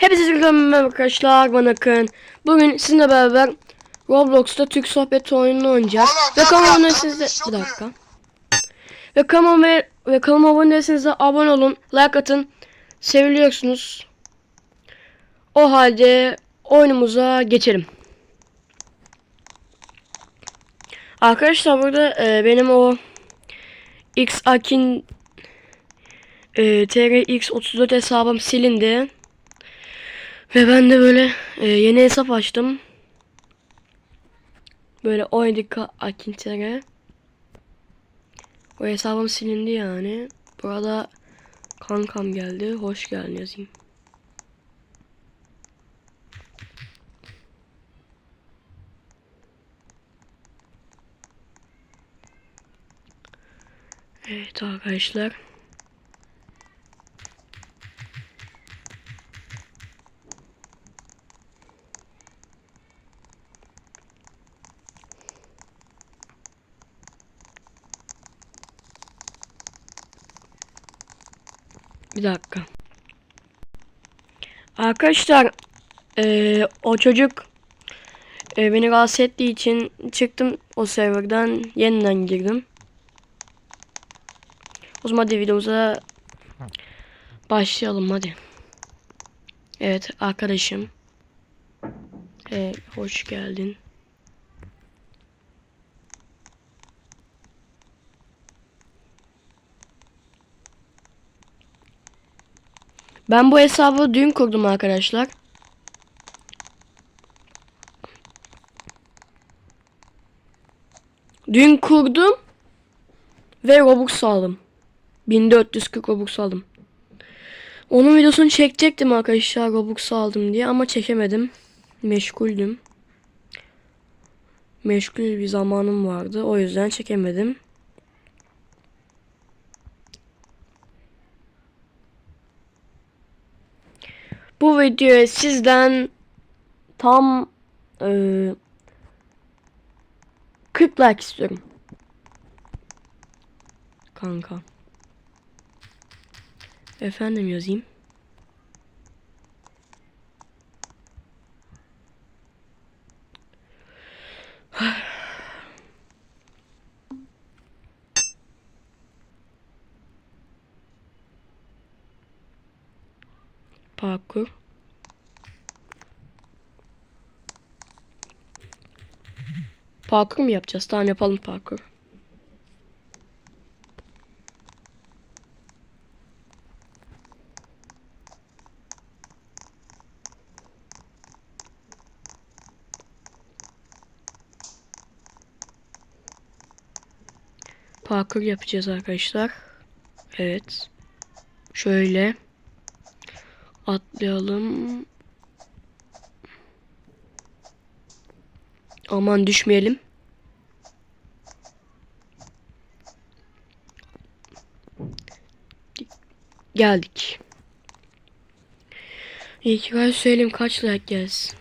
Hepinize merhaba arkadaşlar ben Akın. Bugün sizinle beraber Roblox'ta Türk sohbet oyununu oynayacağız. Ve kanalıma abone değilseniz bir yapıyor. dakika. Ve kanalıma ve, ve kanalıma abone değilseniz de abone olun, like atın. Seviliyorsunuz. O halde oyunumuza geçelim. Arkadaşlar burada e, benim o X Akin e, TRX34 hesabım silindi. Ve ben de böyle e, yeni hesap açtım. Böyle Oydika Akin TR. O hesabım silindi yani. Burada kankam geldi. Hoş geldin yazayım. Evet arkadaşlar. Bir dakika. Arkadaşlar eee, o çocuk eee, beni rahatsız ettiği için çıktım o serverdan yeniden girdim. O zaman hadi videomuza başlayalım hadi. Evet arkadaşım. Ee, hoş geldin. Ben bu hesabı dün kurdum arkadaşlar. Dün kurdum ve Robux aldım. 1440 Robux aldım. Onun videosunu çekecektim arkadaşlar Robux aldım diye ama çekemedim. Meşguldüm. Meşgul bir zamanım vardı. O yüzden çekemedim. Bu videoya sizden tam eee 40 like istiyorum. Kanka. Efendim yazayım. Parkur. Parkur mu yapacağız? Tamam yapalım parkur. Parkur yapacağız arkadaşlar. Evet. Şöyle. Atlayalım. Aman düşmeyelim. Geldik. İlk ben söyleyeyim kaç like gelsin.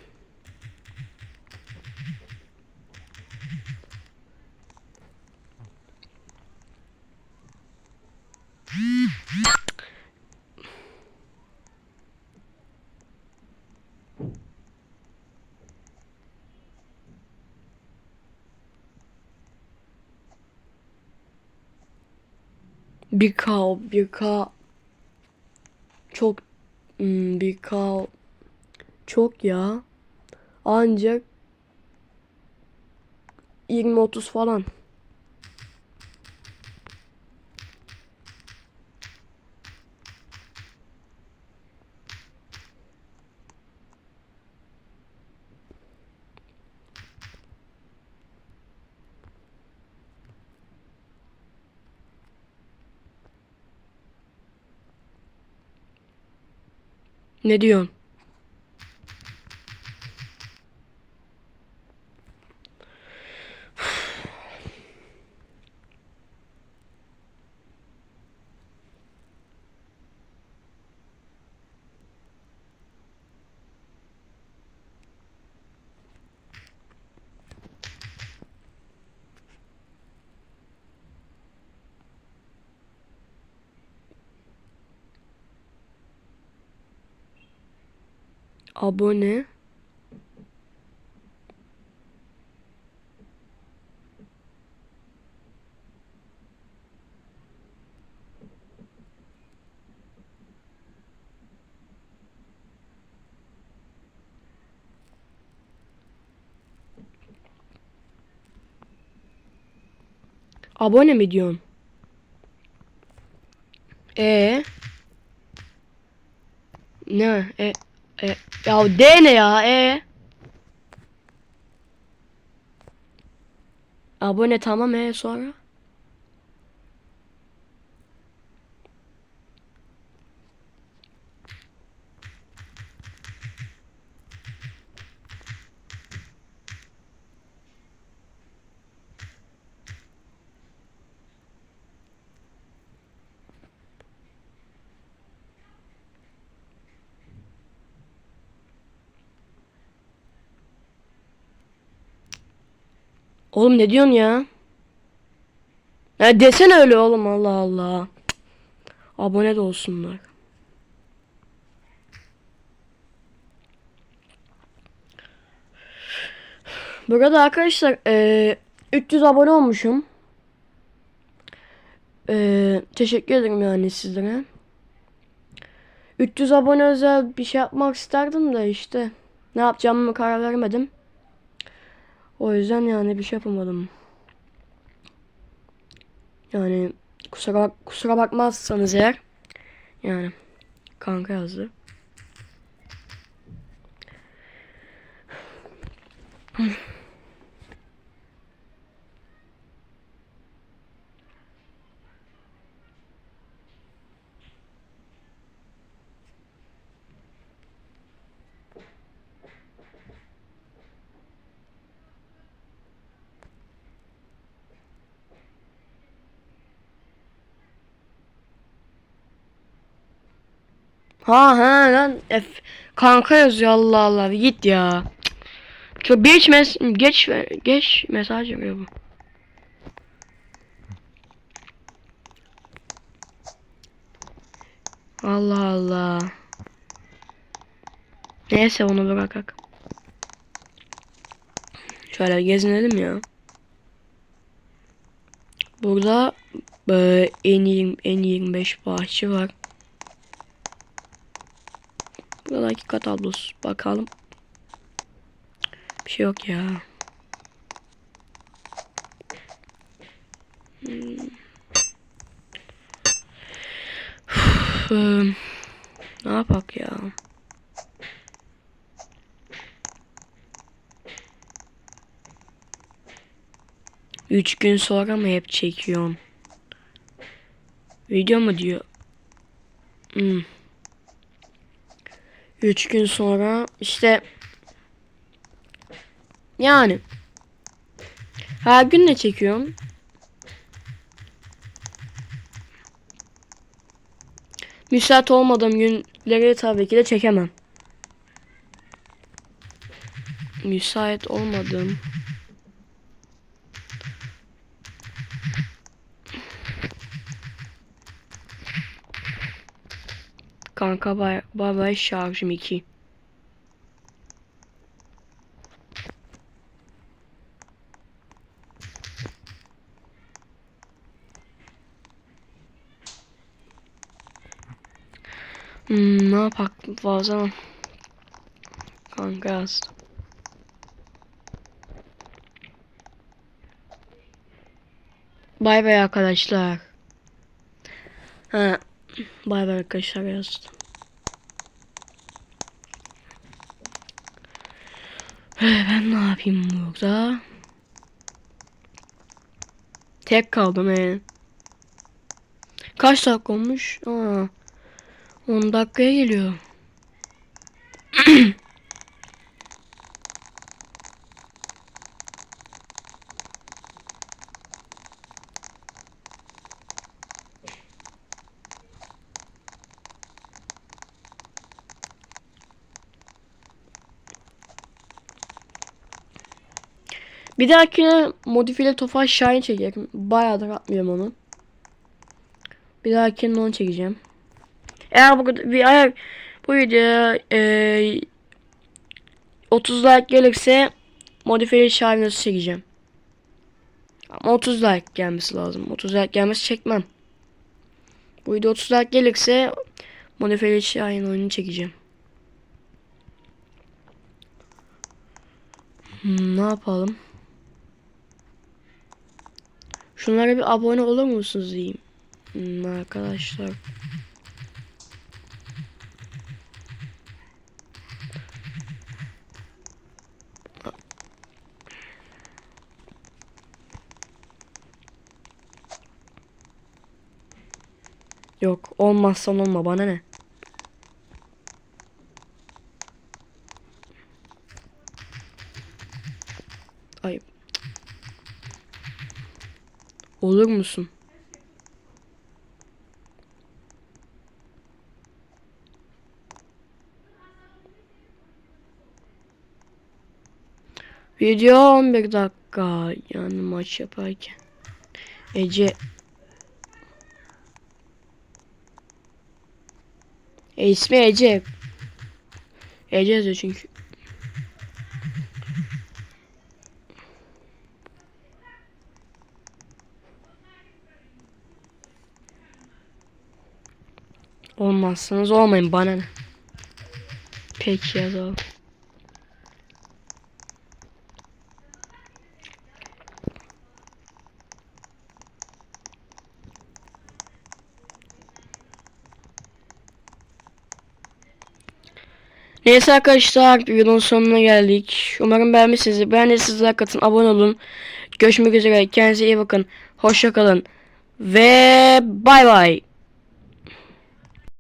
Bir K çok hmm, K çok ya. Ancak 20-30 falan. Ne diyorsun? Abone. Abone mi diyorsun? E ne? E, e ya D ne ya? E Abone tamam e sonra. Oğlum ne diyorsun ya? Ya desene öyle oğlum Allah Allah. Abone de olsunlar. Burada arkadaşlar eee 300 abone olmuşum. Eee, teşekkür ederim yani sizlere. 300 abone özel bir şey yapmak isterdim de işte ne yapacağımı karar veremedim. O yüzden yani bir şey yapamadım. Yani kusura kusura bakmazsanız eğer yani kanka yazdı. Ha ha lan F kanka yazıyor Allah Allah git ya. Çok geç mes geç geç mesaj yapıyor bu. Allah Allah. Neyse onu bırakak. Şöyle gezinelim ya. Burada e, en 20 en 25 bahçe var. Burada dakika tablosu. Bakalım. Bir şey yok ya. Hmm. Ne yapak ya? Üç gün sonra mı hep çekiyorsun? Video mu diyor? Hmm. 3 gün sonra işte yani her gün ne çekiyorum? Müsait olmadığım günleri tabii ki de çekemem. Müsait olmadığım Kanka bay bay, şarjım 2. Hmm, ne yapak fazla Kanka yazdım. Bay bay arkadaşlar. Ha, bay bay arkadaşlar yazdım. Ben ne yapayım burada? Tek kaldım he. Kaç dakika olmuş? Aa, 10 dakikaya geliyor. Bir dahakine modifiyeli Tofaş Şahin çekerim. Bayağıdır atmıyorum onu. Bir dahakine onu çekeceğim. Eğer bu eğer bu video e, 30 like gelirse modifiyeli nasıl çekeceğim. Ama 30 like gelmesi lazım. 30 like gelmesi çekmem. Bu video 30 like gelirse modifiyeli şahin oyunu çekeceğim. Hmm, ne yapalım? Şunlara bir abone olur musunuz diyeyim. Hmm, arkadaşlar. Yok olmazsan olma bana ne? Olur musun? Video 11 dakika yani maç yaparken. Ece E, ismi Ece. Ece yazıyor çünkü. Olmazsanız olmayın bana ne. Peki yazalım. Neyse arkadaşlar videonun sonuna geldik. Umarım beğenmişsinizdir. Beğendiyseniz like atın, abone olun. Görüşmek üzere. Kendinize iyi bakın. Hoşça kalın. Ve bay bay.